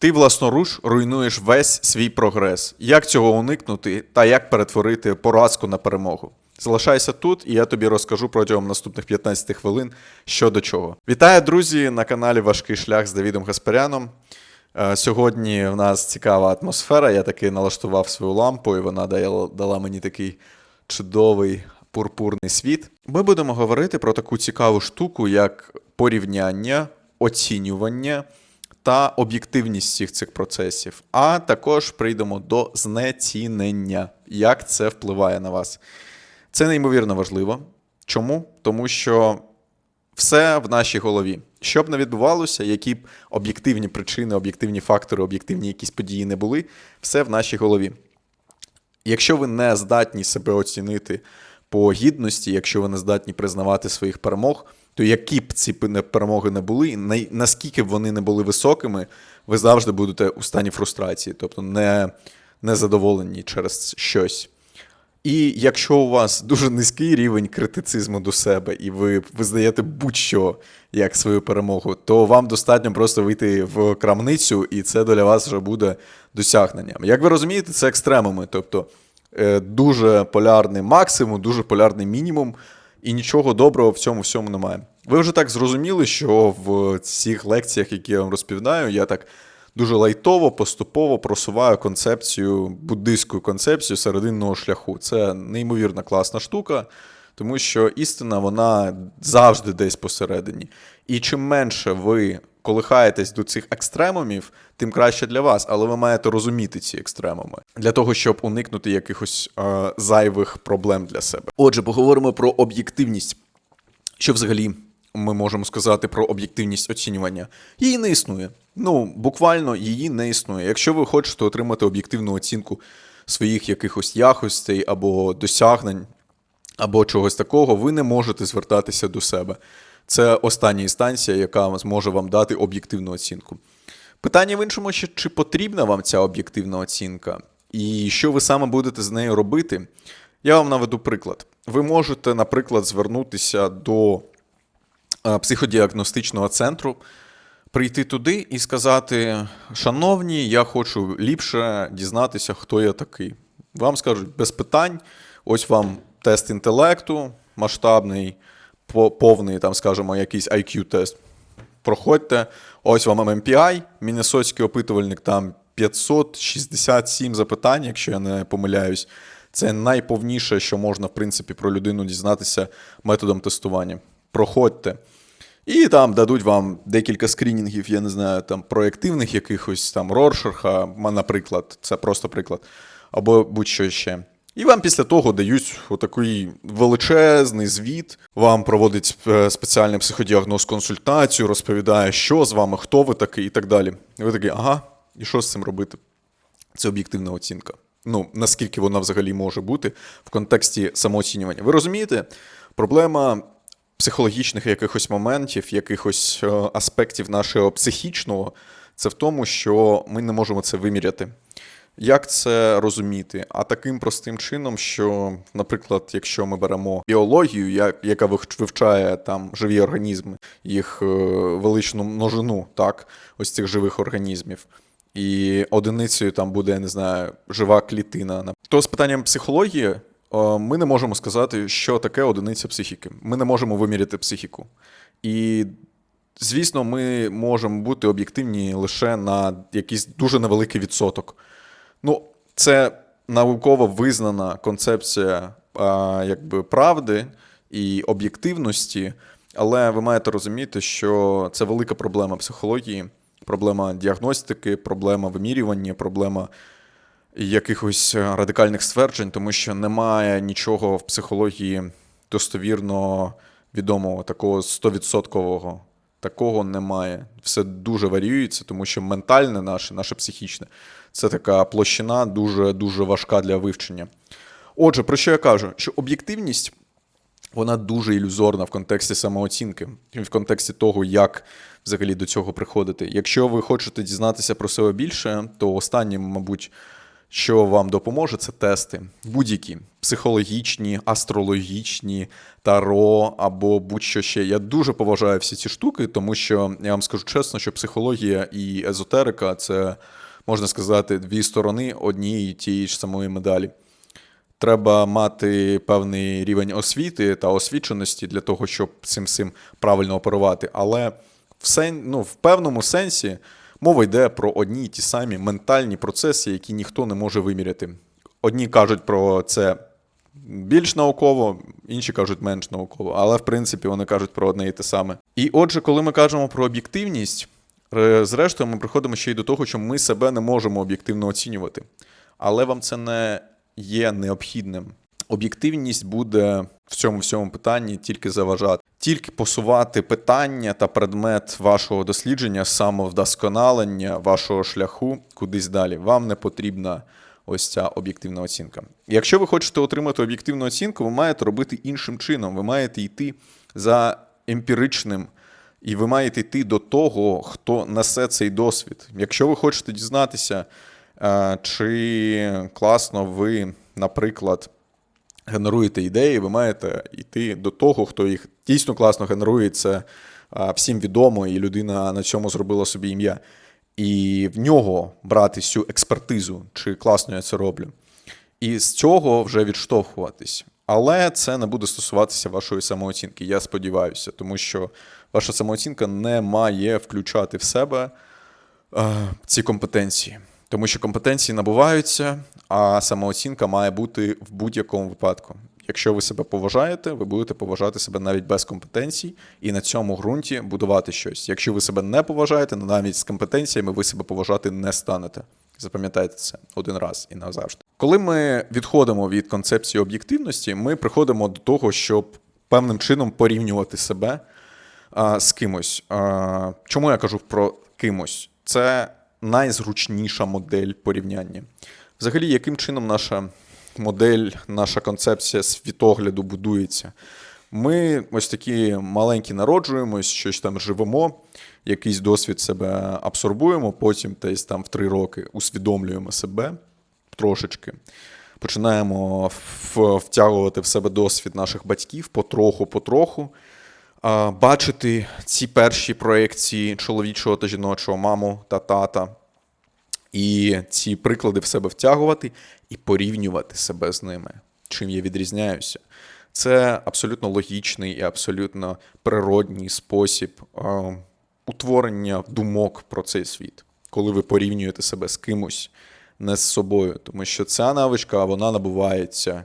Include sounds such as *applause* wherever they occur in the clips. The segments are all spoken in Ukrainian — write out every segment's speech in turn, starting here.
Ти власноруч руйнуєш весь свій прогрес. Як цього уникнути та як перетворити поразку на перемогу? Залишайся тут, і я тобі розкажу протягом наступних 15 хвилин, що до чого. Вітаю, друзі, на каналі Важкий шлях з Давідом Гаспаряном. Е, Сьогодні в нас цікава атмосфера. Я таки налаштував свою лампу, і вона дала, дала мені такий чудовий пурпурний світ. Ми будемо говорити про таку цікаву штуку, як порівняння, оцінювання та об'єктивність всіх цих процесів. А також прийдемо до знецінення, як це впливає на вас. Це неймовірно важливо. Чому? Тому що все в нашій голові. Що б не відбувалося, які б об'єктивні причини, об'єктивні фактори, об'єктивні якісь події не були, все в нашій голові. Якщо ви не здатні себе оцінити по гідності, якщо ви не здатні признавати своїх перемог, то які б ці перемоги не були, наскільки б вони не були високими, ви завжди будете у стані фрустрації, тобто не, незадоволені через щось. І якщо у вас дуже низький рівень критицизму до себе, і ви визнаєте будь-що як свою перемогу, то вам достатньо просто вийти в крамницю, і це для вас вже буде досягненням. Як ви розумієте, це екстремуми, тобто е, дуже полярний максимум, дуже полярний мінімум, і нічого доброго в цьому всьому немає. Ви вже так зрозуміли, що в цих лекціях, які я вам розповідаю, я так дуже лайтово, поступово просуваю концепцію, буддистську концепцію серединного шляху. Це неймовірно класна штука, тому що істина вона завжди десь посередині. І чим менше ви колихаєтесь до цих екстремумів, тим краще для вас, але ви маєте розуміти ці екстремуми для того, щоб уникнути якихось е, зайвих проблем для себе. Отже, поговоримо про об'єктивність. Що взагалі ми можемо сказати про об'єктивність оцінювання? Її не існує. Ну, буквально її не існує. Якщо ви хочете отримати об'єктивну оцінку своїх якихось якостей або досягнень, або чогось такого, ви не можете звертатися до себе. Це остання інстанція, яка зможе вам дати об'єктивну оцінку. Питання в іншому, чи потрібна вам ця об'єктивна оцінка, і що ви саме будете з нею робити. Я вам наведу приклад. Ви можете, наприклад, звернутися до е, психодіагностичного центру, прийти туди і сказати: Шановні, я хочу ліпше дізнатися, хто я такий. Вам скажуть без питань. Ось вам тест інтелекту масштабний, повний, там, скажімо, якийсь IQ-тест. Проходьте. Ось вам MMPI, Міннесотський опитувальник, там 567 запитань, якщо я не помиляюсь. Це найповніше, що можна, в принципі, про людину дізнатися методом тестування. Проходьте. І там дадуть вам декілька скрінінгів, я не знаю, там проєктивних якихось там Роршерха, наприклад, це просто приклад, або будь-що ще. І вам після того дають отакий величезний звіт. Вам проводить е, спеціальний психодіагноз консультацію, розповідає, що з вами, хто ви такий, і так далі. І ви такі, ага, і що з цим робити? Це об'єктивна оцінка. Ну, наскільки вона взагалі може бути в контексті самооцінювання. Ви розумієте, проблема психологічних якихось моментів, якихось е, аспектів нашого психічного, це в тому, що ми не можемо це виміряти. Як це розуміти? А таким простим чином, що, наприклад, якщо ми беремо біологію, яка вивчає там живі організми, їх е, величну множину, так, ось цих живих організмів, і одиницею там буде, я не знаю, жива клітина. То з питанням психології е, ми не можемо сказати, що таке одиниця психіки. Ми не можемо виміряти психіку. І Звісно, ми можемо бути об'єктивні лише на якийсь дуже невеликий відсоток. Ну, це науково визнана концепція а, якби, правди і об'єктивності, але ви маєте розуміти, що це велика проблема психології, проблема діагностики, проблема вимірювання, проблема якихось радикальних стверджень, тому що немає нічого в психології достовірно відомого, такого 100%. Такого немає. Все дуже варіюється, тому що ментальне наше, наше психічне, це така площина дуже дуже важка для вивчення. Отже, про що я кажу? Що об'єктивність вона дуже ілюзорна в контексті самооцінки, в контексті того, як взагалі до цього приходити. Якщо ви хочете дізнатися про себе більше, то останнім, мабуть, що вам допоможе, це тести. Будь-які психологічні, астрологічні, таро або будь-що ще. Я дуже поважаю всі ці штуки, тому що я вам скажу чесно, що психологія і езотерика це можна сказати дві сторони однієї тієї ж самої медалі. Треба мати певний рівень освіти та освіченості для того, щоб цим всім правильно оперувати. Але в, сен... ну, в певному сенсі мова йде про одні й ті самі ментальні процеси, які ніхто не може виміряти. Одні кажуть про це більш науково, інші кажуть менш науково, але в принципі вони кажуть про одне і те саме. І отже, коли ми кажемо про об'єктивність, зрештою ми приходимо ще й до того, що ми себе не можемо об'єктивно оцінювати. Але вам це не є необхідним. Об'єктивність буде в цьому всьому питанні тільки заважати, тільки посувати питання та предмет вашого дослідження, самовдосконалення вашого шляху кудись далі. Вам не потрібна ось ця об'єктивна оцінка. Якщо ви хочете отримати об'єктивну оцінку, ви маєте робити іншим чином. Ви маєте йти за емпіричним. І ви маєте йти до того, хто несе цей досвід. Якщо ви хочете дізнатися, е, чи класно ви, наприклад, генеруєте ідеї, ви маєте йти до того, хто їх дійсно класно генерує. Це е, всім відомо, і людина на цьому зробила собі ім'я. І в нього брати всю експертизу, чи класно я це роблю. І з цього вже відштовхуватись. Але це не буде стосуватися вашої самооцінки, я сподіваюся, тому що ваша самооцінка не має включати в себе е, ці компетенції. Тому що компетенції набуваються, а самооцінка має бути в будь-якому випадку. Якщо ви себе поважаєте, ви будете поважати себе навіть без компетенцій і на цьому ґрунті будувати щось. Якщо ви себе не поважаєте, навіть з компетенціями ви себе поважати не станете. Запам'ятайте це один раз і назавжди. Коли ми відходимо від концепції об'єктивності, ми приходимо до того, щоб певним чином порівнювати себе а, з кимось. А, чому я кажу про кимось? Це найзручніша модель порівняння. Взагалі, яким чином наша модель, наша концепція світогляду будується? Ми ось такі маленькі народжуємось, щось там живемо, якийсь досвід себе абсорбуємо, потім десь там в три роки усвідомлюємо себе трошечки. Починаємо втягувати в себе досвід наших батьків потроху-потроху, бачити ці перші проекції чоловічого та жіночого, маму та тата, і ці приклади в себе втягувати і порівнювати себе з ними, чим я відрізняюся. Це абсолютно логічний і абсолютно природній спосіб е, утворення думок про цей світ, коли ви порівнюєте себе з кимось, не з собою, тому що ця навичка вона набувається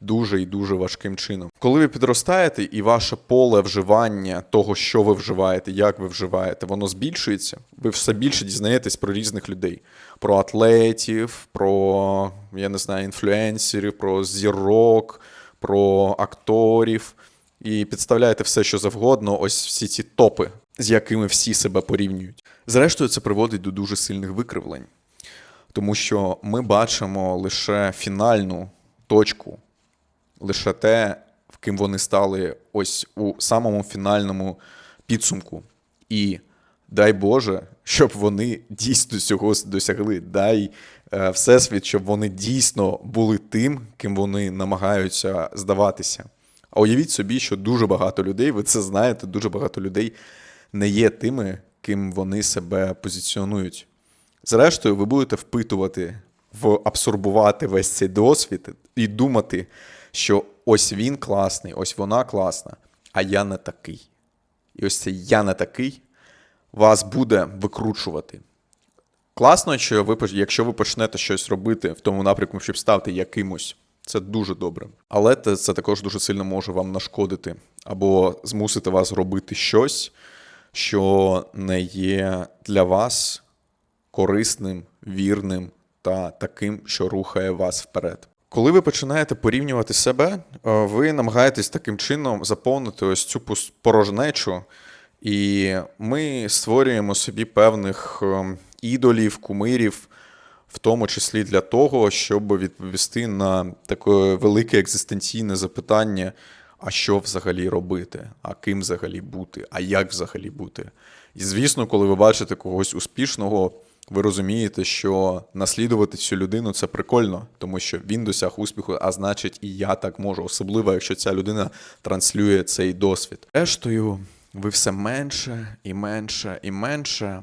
дуже і дуже важким чином. Коли ви підростаєте, і ваше поле вживання того, що ви вживаєте, як ви вживаєте, воно збільшується, ви все більше дізнаєтесь про різних людей: про атлетів, про я не знаю, інфлюенсерів, про зірок, про акторів. І підставляєте все, що завгодно, ось всі ці топи, з якими всі себе порівнюють. Зрештою, це приводить до дуже сильних викривлень, тому що ми бачимо лише фінальну точку, лише те, в ким вони стали ось у самому фінальному підсумку. І дай Боже, щоб вони дійсно цього досягли. Дай е, Всесвіт, щоб вони дійсно були тим, ким вони намагаються здаватися. А уявіть собі, що дуже багато людей, ви це знаєте, дуже багато людей не є тими, ким вони себе позиціонують. Зрештою, ви будете впитувати, абсорбувати весь цей досвід і думати, що ось він класний, ось вона класна, а я не такий. І ось цей я не такий вас буде викручувати. Класно, що ви, якщо ви почнете щось робити в тому напрямку, щоб стати якимось, це дуже добре. Але це також дуже сильно може вам нашкодити або змусити вас робити щось, що не є для вас корисним, вірним та таким, що рухає вас вперед. Коли ви починаєте порівнювати себе, е, ви намагаєтесь таким чином заповнити ось цю порожнечу, і ми створюємо собі певних ем, ідолів, кумирів, в тому числі для того, щоб відповісти на таке велике екзистенційне запитання: а що взагалі робити, а ким взагалі бути, а як взагалі бути. І звісно, коли ви бачите когось успішного, ви розумієте, що наслідувати цю людину це прикольно, тому що він досяг успіху, а значить, і я так можу, особливо, якщо ця людина транслює цей досвід. Рештою, ви все менше і менше і менше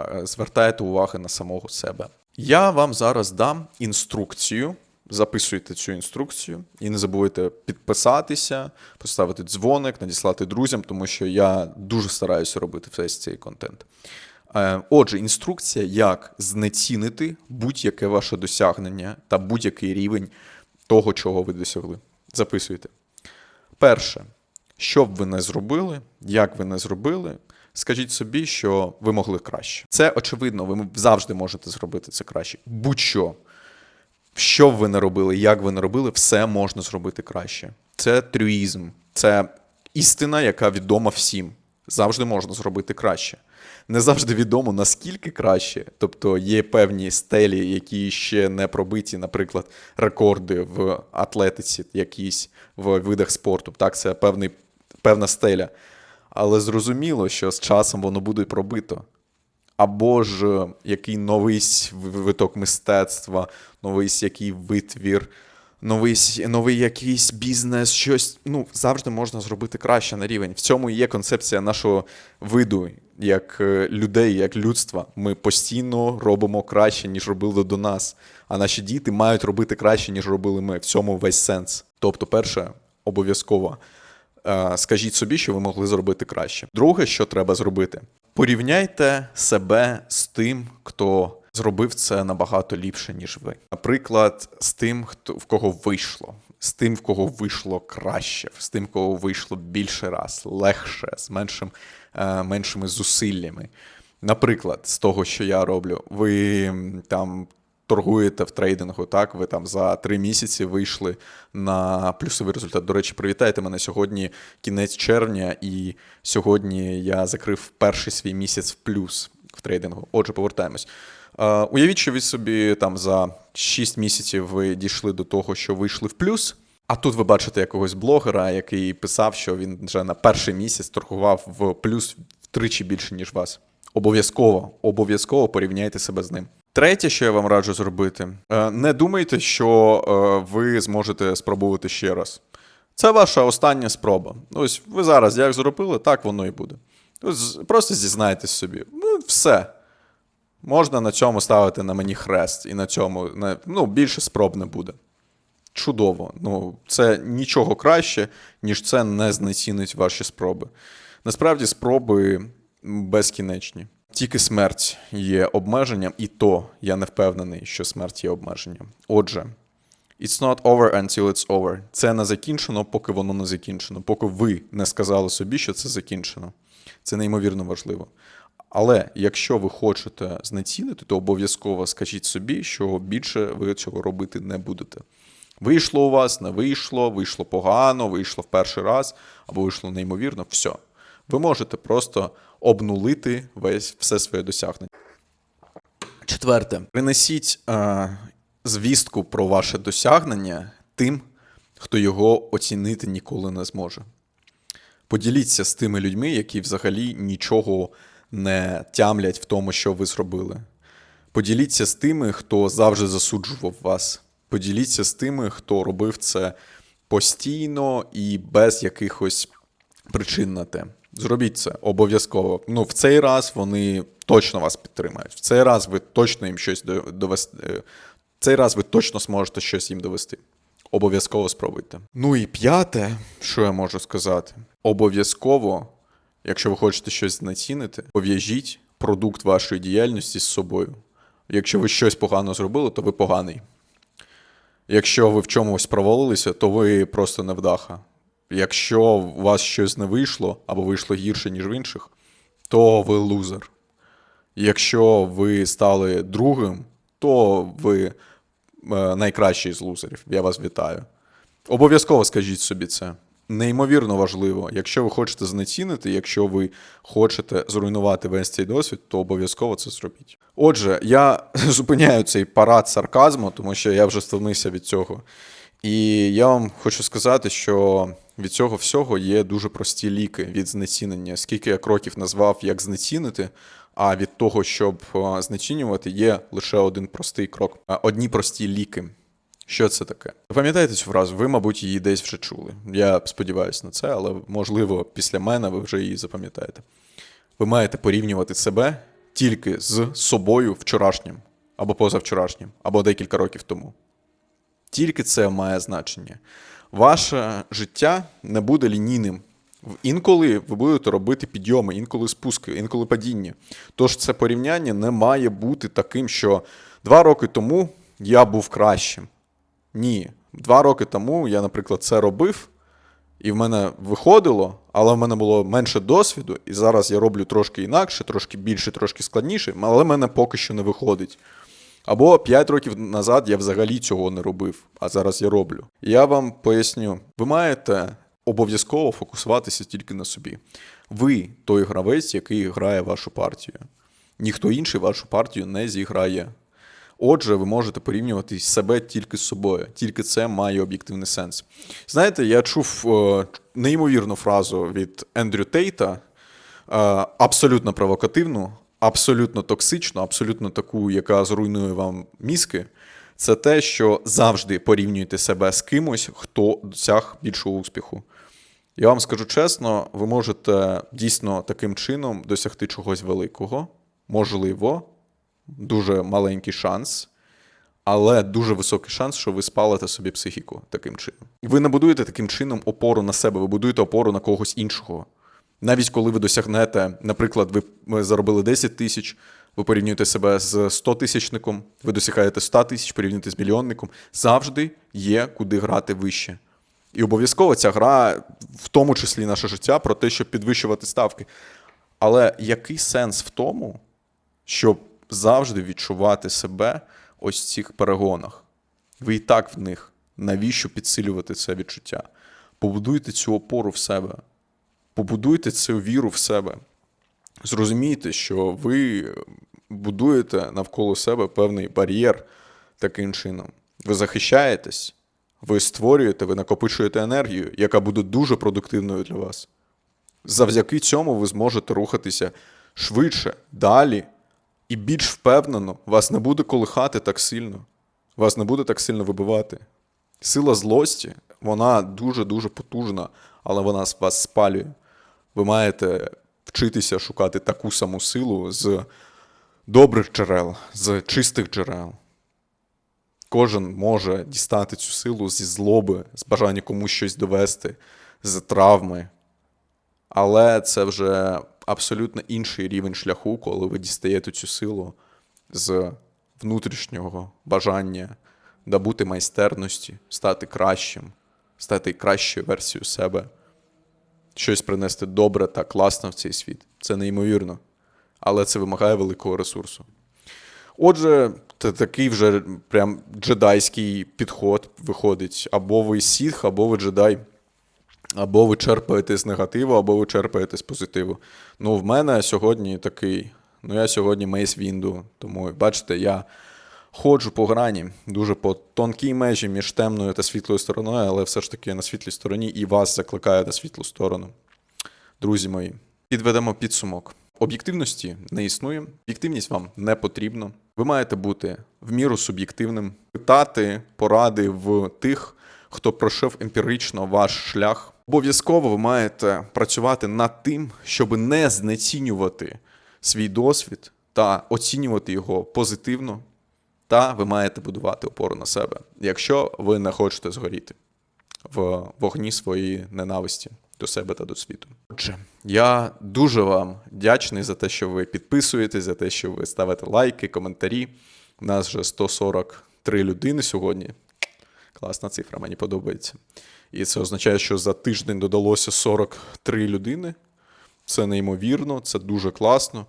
е, звертаєте уваги на самого себе. Я вам зараз дам інструкцію. Записуйте цю інструкцію і не забувайте підписатися, поставити дзвоник, надіслати друзям, тому що я дуже стараюся робити весь цей контент. Е, Отже, інструкція, як знецінити будь-яке ваше досягнення та будь-який рівень того, чого ви досягли. Записуйте. Перше, що б ви не зробили, як ви не зробили, скажіть собі, що ви могли краще. Це очевидно, ви завжди можете зробити це краще. Будь-що. Що б ви не робили, як ви не робили, все можна зробити краще. Це трюїзм, це істина, яка відома всім. Завжди можна зробити краще. Не завжди відомо, наскільки краще. Тобто є певні стелі, які ще не пробиті, наприклад, рекорди в атлетиці, якісь в видах спорту. Так, це певний, певна стеля. Але зрозуміло, що з часом воно буде пробито або ж е, який новий виток мистецтва, новий який витвір, новий, новий якийсь бізнес, щось. Ну, завжди можна зробити краще на рівень. В цьому є концепція нашого виду, як е, людей, як людства. Ми постійно робимо краще, ніж робили до нас. А наші діти мають робити краще, ніж робили ми. В цьому весь сенс. Тобто, перше, обов'язково е, скажіть собі, що ви могли зробити краще. Друге, що треба зробити, порівняйте себе з тим, хто зробив це набагато ліпше, ніж ви. Наприклад, з тим, хто в кого вийшло, з тим, в кого вийшло краще, з тим, в кого вийшло більше раз, легше, з меншим, е, меншими зусиллями. Наприклад, з того, що я роблю, ви там торгуєте в трейдингу, так? Ви там за три місяці вийшли на плюсовий результат. До речі, привітайте мене сьогодні кінець червня, і сьогодні я закрив перший свій місяць в плюс в трейдингу. Отже, повертаємось. Е, уявіть, що ви собі там за 6 місяців ви дійшли до того, що вийшли в плюс. А тут ви бачите якогось блогера, який писав, що він вже на перший місяць торгував в плюс втричі більше, ніж вас. Обов'язково, обов'язково порівняйте себе з ним. Третє, що я вам раджу зробити, е, не думайте, що е, ви зможете спробувати ще раз. Це ваша остання спроба. Ось ви зараз як зробили, так воно і буде. Ось Просто зізнайтесь собі. Ну, все. Можна на цьому ставити на мені хрест, і на цьому на, ну, більше спроб не буде. Чудово. Ну, це нічого краще, ніж це не знецінить ваші спроби. Насправді, спроби безкінечні. Тільки смерть є обмеженням, і то я не впевнений, що смерть є обмеженням. Отже, it's not over until it's over. Це не закінчено, поки воно не закінчено, поки ви не сказали собі, що це закінчено. Це неймовірно важливо. Але якщо ви хочете знецінити, то обов'язково скажіть собі, що більше ви цього робити не будете. Вийшло у вас, не вийшло, вийшло погано, вийшло в перший раз, або вийшло неймовірно, все. Ви можете просто обнулити весь все своє досягнення. Четверте, принесіть е, звістку про ваше досягнення тим, хто його оцінити ніколи не зможе. Поділіться з тими людьми, які взагалі нічого не тямлять в тому, що ви зробили. Поділіться з тими, хто завжди засуджував вас. Поділіться з тими, хто робив це постійно і без якихось причин на те. Зробіть це обов'язково. Ну, в цей раз вони точно вас підтримають. В цей раз ви точно їм щось до- довести. е, В цей раз ви точно зможете щось їм довести. Обов'язково спробуйте. Ну і п'яте, що я можу сказати, обов'язково, якщо ви хочете щось знецінити, пов'яжіть продукт вашої діяльності з собою. Якщо ви щось погано зробили, то ви поганий. Якщо ви в чомусь провалилися, то ви просто невдаха. Якщо у вас щось не вийшло або вийшло гірше, ніж в інших, то ви лузер. Якщо ви стали другим, то ви е, найкращий з лузерів. Я вас вітаю. Обов'язково скажіть собі це. Неймовірно важливо. Якщо ви хочете знецінити, якщо ви хочете зруйнувати весь цей досвід, то обов'язково це зробіть. Отже, я *laughs* зупиняю цей парад сарказму, тому що я вже стомився від цього. І я вам хочу сказати, що від цього всього є дуже прості ліки від знецінення. Скільки я кроків назвав, як знецінити, А від того, щоб е, знецінювати, є лише один простий крок, Е, одні прості ліки. Що це таке? Пам'ятаєте цю фразу? Ви, мабуть, її десь вже чули. Я сподіваюся на це, але можливо, після мене ви вже її запам'ятаєте. Ви маєте порівнювати себе тільки з собою вчорашнім, або позавчорашнім, або декілька років тому. Тільки це має значення. Ваше життя не буде лінійним. Інколи ви будете робити підйоми, інколи спуски, інколи падіння. Тож це порівняння не має бути таким, що два роки тому я був кращим. Ні. Два роки тому я, наприклад, це робив, і в мене виходило, але в мене було менше досвіду, і зараз я роблю трошки інакше, трошки більше, трошки складніше, але в мене поки що не виходить. Або 5 років назад я взагалі цього не робив, а зараз я роблю. Я вам поясню: ви маєте обов'язково фокусуватися тільки на собі. Ви той гравець, який грає вашу партію. Ніхто інший вашу партію не зіграє. Отже, ви можете порівнювати себе тільки з собою. Тільки це має об'єктивний сенс. Знаєте, я чув е, неймовірну фразу від Ендрю Тейта, е, абсолютно провокативну, абсолютно токсичну, абсолютно таку, яка зруйнує вам мізки. Це те, що завжди порівнюєте себе з кимось, хто досяг більшого успіху. Я вам скажу чесно, ви можете дійсно таким чином досягти чогось великого, можливо, дуже маленький шанс, але дуже високий шанс, що ви спалите собі психіку таким чином. Ви не будуєте таким чином опору на себе, ви будуєте опору на когось іншого. Навіть коли ви досягнете, наприклад, ви заробили 10 тисяч, ви порівнюєте себе з 100 тисячником, ви досягаєте 100 тисяч, порівнюєте з мільйонником, завжди є куди грати вище. І обов'язково ця гра, в тому числі наше життя, про те, щоб підвищувати ставки. Але який сенс в тому, щоб завжди відчувати себе ось в цих перегонах? Ви і так в них. Навіщо підсилювати це відчуття? Побудуйте цю опору в себе, побудуйте цю віру в себе. Зрозумійте, що ви будуєте навколо себе певний бар'єр таким чином. Ви захищаєтесь, ви створюєте, ви накопичуєте енергію, яка буде дуже продуктивною для вас. Завдяки цьому ви зможете рухатися швидше, далі і більш впевнено, вас не буде колихати так сильно, вас не буде так сильно вибивати. Сила злості, вона дуже-дуже потужна, але вона вас спалює. Ви маєте вчитися шукати таку саму силу з добрих джерел, з чистих джерел. Кожен може дістати цю силу зі злоби, з бажання комусь щось довести, з травми. Але це вже абсолютно інший рівень шляху, коли ви дістаєте цю силу з внутрішнього бажання добути майстерності, стати кращим, стати кращою версією себе, щось принести добре та класно в цей світ. Це неймовірно. Але це вимагає великого ресурсу. Отже, це такий вже прям джедайський підход виходить. Або ви сітх, або ви джедай. Або ви черпаєте з негативу, або ви черпаєте з позитиву. Ну, в мене сьогодні такий. Ну, я сьогодні Мейс Вінду, тому, бачите, я ходжу по грані, дуже по тонкій межі між темною та світлою стороною, але все ж таки на світлій стороні і вас закликаю на світлу сторону. Друзі мої, підведемо підсумок. Об'єктивності не існує, об'єктивність вам не потрібна. Ви маєте бути в міру суб'єктивним, питати поради в тих, хто пройшов емпірично ваш шлях. Обов'язково ви маєте працювати над тим, щоб не знецінювати свій досвід та оцінювати його позитивно. Та ви маєте будувати опору на себе, якщо ви не хочете згоріти в вогні своєї ненависті до себе та до світу. Отже, я дуже вам вдячний за те, що ви підписуєтесь, за те, що ви ставите лайки, коментарі. У нас вже 143 людини сьогодні. Класна цифра, мені подобається. І це означає, що за тиждень додалося 43 людини. Це неймовірно, це дуже класно.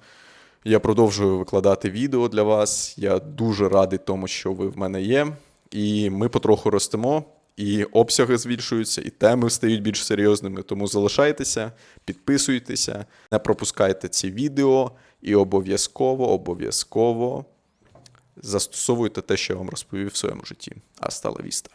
Я продовжую викладати відео для вас. Я дуже радий тому, що ви в мене є. І ми потроху ростемо, і обсяги збільшуються, і теми стають більш серйозними. Тому залишайтеся, підписуйтеся, не пропускайте ці відео і обов'язково, обов'язково застосовуйте те, що я вам розповів в своєму житті. Астала віста.